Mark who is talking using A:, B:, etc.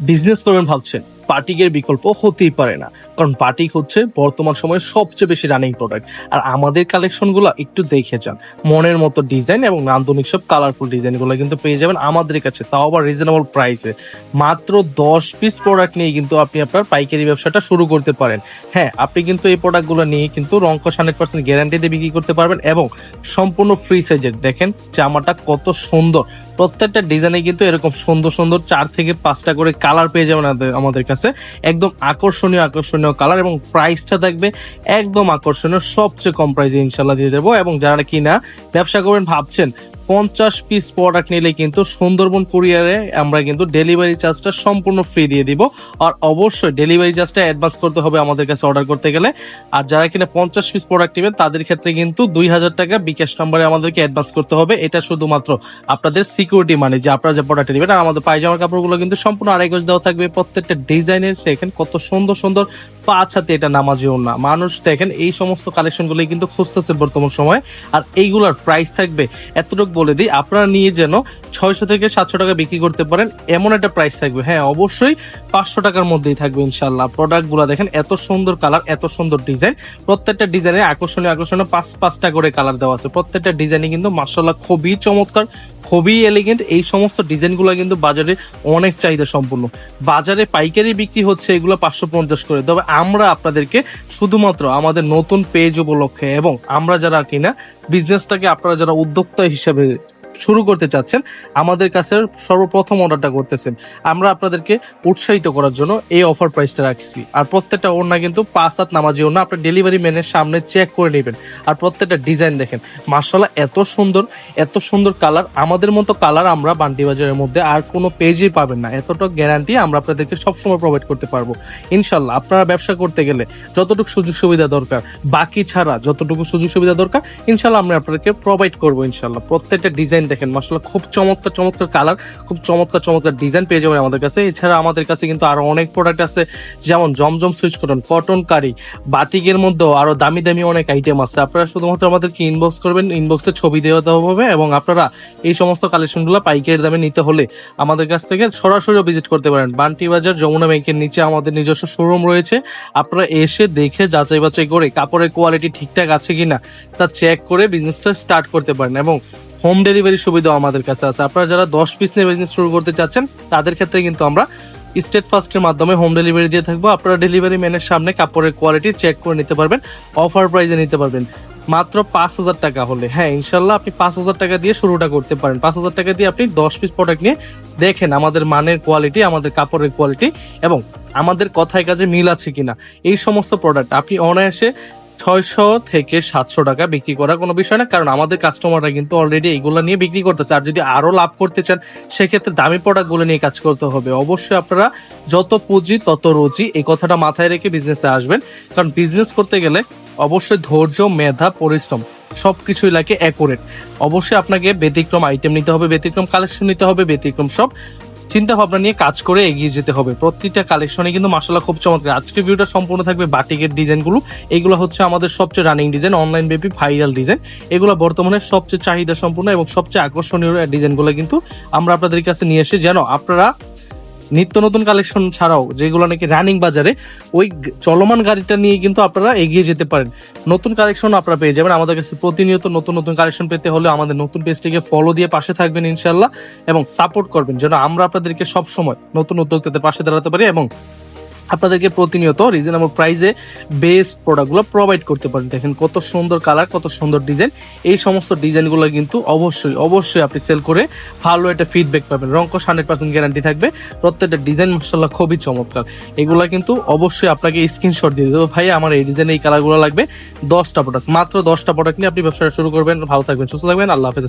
A: Business করবেন ভাবছেন। পার্টিকের বিকল্প হতেই পারে না। কারণ পার্টিক হচ্ছে বর্তমান সময়ে সবচেয়ে বেশি রানিং প্রোডাক্ট আর আমাদের কালেকশনগুলো একটু দেখে যান। মনের মতো ডিজাইন এবং নান্দনিক সব কালারফুল ডিজাইনগুলো কিন্তু পেয়ে যাবেন আমাদের কাছে। তাও আবার রিজনেবল প্রাইসে মাত্র দশ পিস প্রোডাক্ট নিয়ে কিন্তু আপনি আপনার পাইকারি ব্যবসাটা শুরু করতে পারেন। হ্যাঁ আপনি কিন্তু এই প্রোডাক্টগুলো নিয়ে কিন্তু রঙ্কশ হান্ড্রেড পার্সেন্ট গ্যারান্টি দিয়ে বিক্রি করতে পারবেন এবং সম্পূর্ণ ফ্রি সাইজের দেখেন জামাটা কত সুন্দর। প্রত্যেকটা ডিজাইনে কিন্তু এরকম সুন্দর সুন্দর চার থেকে পাঁচটা করে কালার পেয়ে যাবেন আমাদের- আমাদের কাছে একদম আকর্ষণীয় আকর্ষণীয় কালার এবং প্রাইসটা থাকবে একদম আকর্ষণীয়, সবচেয়ে কম প্রাইসে ইনশাল্লাহ দিয়ে দেবো। এবং যারা কিনা ব্যবসা করবেন, ভাবছেন পঞ্চাশ পিস প্রোডাক্ট নিলে কিন্তু সুন্দরবন কুরিয়ারে আমরা কিন্তু ডেলিভারি চার্জটা সম্পূর্ণ ফ্রি দিয়ে দিব। আর অবশ্যই ডেলিভারি চার্জটা অ্যাডভান্স করতে হবে আমাদের কাছে অর্ডার করতে গেলে। আর যারা কিনা পঞ্চাশ পিস প্রোডাক্ট নেবেন, তাদের ক্ষেত্রে কিন্তু দুই হাজার টাকা বিকাশ নাম্বারে আমাদেরকে অ্যাডভান্স করতে হবে। এটা শুধুমাত্র আপনাদের সিকিউরিটি মানে যে আপনারা যে প্রোডাক্ট নেবেন, আর আমাদের পায়জামার কাপড়গুলো কিন্তু সম্পূর্ণ আড়াই গজ দেওয়া থাকবে। প্রত্যেকটা ডিজাইনের সেখানে কত সুন্দর সুন্দর পাঁচ হাতে এটা নামাজিও না। মানুষ দেখেন, এই সমস্ত কালেকশনগুলোই কিন্তু খুঁজতেছে বর্তমান সময়। আর এইগুলার প্রাইস থাকবে, এতটুকু বলে দিই, আপনারা নিয়ে যেন ছয়শো থেকে সাতশো টাকা বিক্রি করতে পারেন, এমন একটা প্রাইস থাকবে। হ্যাঁ অবশ্যই পাঁচশো টাকার মধ্যেই থাকবে ইনশাল্লাহ প্রোডাক্টগুলো দেখেন, এত সুন্দর কালার এত সুন্দর ডিজাইন প্রত্যেকটা ডিজাইনে আকর্ষণীয় আকর্ষণীয় পাঁচ, পাঁচটা করে কালার দেওয়া আছে। প্রত্যেকটা ডিজাইনে কিন্তু মার্শাল্লাহ খুবই চমৎকার, খুবই এলিগেন্ট এই সমস্ত ডিজাইনগুলো কিন্তু বাজারে অনেক চাহিদা সম্পূর্ণ বাজারে পাইকারি বিক্রি হচ্ছে এগুলো পাঁচশো পঞ্চাশ করে। তবে আমরা আপনাদেরকে শুধুমাত্র আমাদের নতুন পেজ উপলক্ষে এবং আমরা যারা কিনা বিজনেসটাকে আপনারা যারা উদ্যোক্তা হিসেবে শুরু করতে চাচ্ছেন, আমাদের কাছে সর্বপ্রথম অর্ডারটা করতেছেন। আমরা আপনাদেরকে উৎসাহিত করার জন্য এই অফার প্রাইসটা রাখছি। আর প্রত্যেকটা ওড়না কিন্তু পাঁচ হাত নামাজি ওড়না আপনার ডেলিভারি ম্যানের সামনে চেক করে নেবেন। আর প্রত্যেকটা ডিজাইন দেখেন মার্শাল্লাহ এত সুন্দর এত সুন্দর কালার আমাদের মতো কালার আমরা বান্টি বাজারের মধ্যে আর কোনো পেজই পাবেন না। এতটা গ্যারান্টি আমরা আপনাদেরকে সবসময় প্রোভাইড করতে পারব। ইনশাল্লাহ আপনারা ব্যবসা করতে গেলে যতটুকু সুযোগ সুবিধা দরকার, বাকি ছাড়া যতটুকু সুযোগ সুবিধা দরকার ইনশাল্লাহ আমরা আপনাদেরকে প্রোভাইড করব ইনশাল্লাহ প্রত্যেকটা ডিজাইন দেখেন মাসাল্লাহ খুব চমৎকার চমৎকার কালার খুব চমৎকার চমৎকার ডিজাইন পেয়ে যাবেন আমাদের কাছে। এছাড়া আমাদের কাছে কিন্তু আরও অনেক প্রোডাক্ট আছে, যেমন জমজম সুইচ কটন কটন কারি বাটিকের মধ্যেও আরও দামি দামি অনেক আইটেম আছে। আপনারা শুধুমাত্র আমাদেরকে ইনবক্স করবেন ইনবক্সে ছবি দেওয়া দেওয়া হবে এবং আপনারা এই সমস্ত কালেকশনগুলো পাইকারি দামে নিতে হলে আমাদের কাছ থেকে সরাসরি ভিজিট করতে পারেন। বান্টি বাজার যমুনা ব্যাংকের নিচে আমাদের নিজস্ব শোরুম রয়েছে। আপনারা এসে দেখে যাচাই বাছাই করে কাপড়ের কোয়ালিটি ঠিকঠাক আছে কিনা তা চেক করে বিজনেসটা স্টার্ট করতে পারেন এবং হোম ডেলিভারি সুবিধাও আমাদের কাছে আছে। আপনারা যারা দশ পিস নিয়ে বিজনেস শুরু করতে চাচ্ছেন, তাদের ক্ষেত্রে কিন্তু আমরা স্টেট ফার্স্টের মাধ্যমে হোম ডেলিভারি দিয়ে থাকব। আপনারা ডেলিভারি ম্যানের সামনে কাপড়ের কোয়ালিটি চেক করে নিতে পারবেন অফার প্রাইসে নিতে পারবেন। মাত্র পাঁচ হাজার টাকা হলে। হ্যাঁ ইনশাল্লাহ আপনি পাঁচ হাজার টাকা দিয়ে শুরুটা করতে পারেন। পাঁচ হাজার টাকা দিয়ে আপনি দশ পিস প্রোডাক্ট নিয়ে দেখেন আমাদের মানের কোয়ালিটি আমাদের কাপড়ের কোয়ালিটি এবং আমাদের কথায় কাজে মিল আছে কিনা। এই সমস্ত প্রোডাক্ট আপনি অনায়াসে ছয়শো থেকে সাতশো টাকা বিক্রি করা কোনো বিষয় না, কারণ আমাদের কাস্টমাররা কিন্তু অলরেডি এইগুলো নিয়ে বিক্রি করতেছে। আর যদি আরও লাভ করতে চান, সেক্ষেত্রে দামি প্রোডাক্টগুলো নিয়ে কাজ করতে হবে। অবশ্যই আপনারা যত পুঁজি, তত রুচি এই কথাটা মাথায় রেখে বিজনেসে আসবেন। কারণ বিজনেস করতে গেলে অবশ্যই ধৈর্য, মেধা, পরিশ্রম সবকিছুই লাগে অ্যাকুরেট অবশ্যই আপনাকে ব্যতিক্রম আইটেম নিতে হবে, ব্যতিক্রম কালেকশন নিতে হবে, ব্যতিক্রম সব চিন্তা ভাবনা নিয়ে কাজ করে এগিয়ে যেতে হবে। প্রত্যেকটা কালেকশনে কিন্তু মাসাল্লাহ খুব চমৎকার। আজকের ভিডিওটা সম্পূর্ণ থাকবে বাটিকের ডিজাইনগুলো। এগুলো হচ্ছে আমাদের সবচেয়ে রানিং ডিজাইন অনলাইন ব্যাপী ভাইরাল ডিজাইন এগুলো বর্তমানে সবচেয়ে চাহিদা সম্পূর্ণ এবং সবচেয়ে আকর্ষণীয় ডিজাইনগুলো কিন্তু আমরা আপনাদের কাছে নিয়ে এসে যেন আপনারা নিত্য নতুন কালেকশন ছাড়াও যেগুলো নাকি রানিং বাজারে, ওই চলমান গাড়িটা নিয়ে কিন্তু আপনারা এগিয়ে যেতে পারেন। নতুন কালেকশন আপনারা পেয়ে যাবেন। আমাদের কাছে প্রতিনিয়ত নতুন নতুন কালেকশন পেতে হলে আমাদের নতুন পেজটিকে ফলো দিয়ে পাশে থাকবেন ইনশাল্লাহ এবং সাপোর্ট করবেন। যেন আমরা আপনাদেরকে সবসময় নতুন উদ্যোক্তাদের পাশে দাঁড়াতে পারি এবং আপনাদেরকে প্রতিনিয়ত রিজনেবল প্রাইসে বেস্ট প্রোডাক্টগুলো প্রোভাইড করতে পারেন। দেখেন কত সুন্দর কালার কত সুন্দর ডিজাইন এই সমস্ত ডিজাইনগুলো কিন্তু অবশ্যই অবশ্যই আপনি সেল করে ভালো একটা ফিডব্যাক পাবেন। রঙ্কশ হান্ড্রেড পার্সেন্ট গ্যারান্টি থাকবে। প্রত্যেকটা ডিজাইন মাসাল্লাহ খুবই চমৎকার। এগুলা কিন্তু অবশ্যই আপনাকে স্ক্রিনশট দিয়ে দেবো। ভাই আমার এই ডিজাইন এই কালারগুলো লাগবে। দশটা প্রোডাক্ট মাত্র দশটা প্রোডাক্ট নিয়ে আপনি ব্যবসাটা শুরু করবেন। ভালো থাকবেন, সুস্থ থাকবেন। আল্লাহ হাফেজ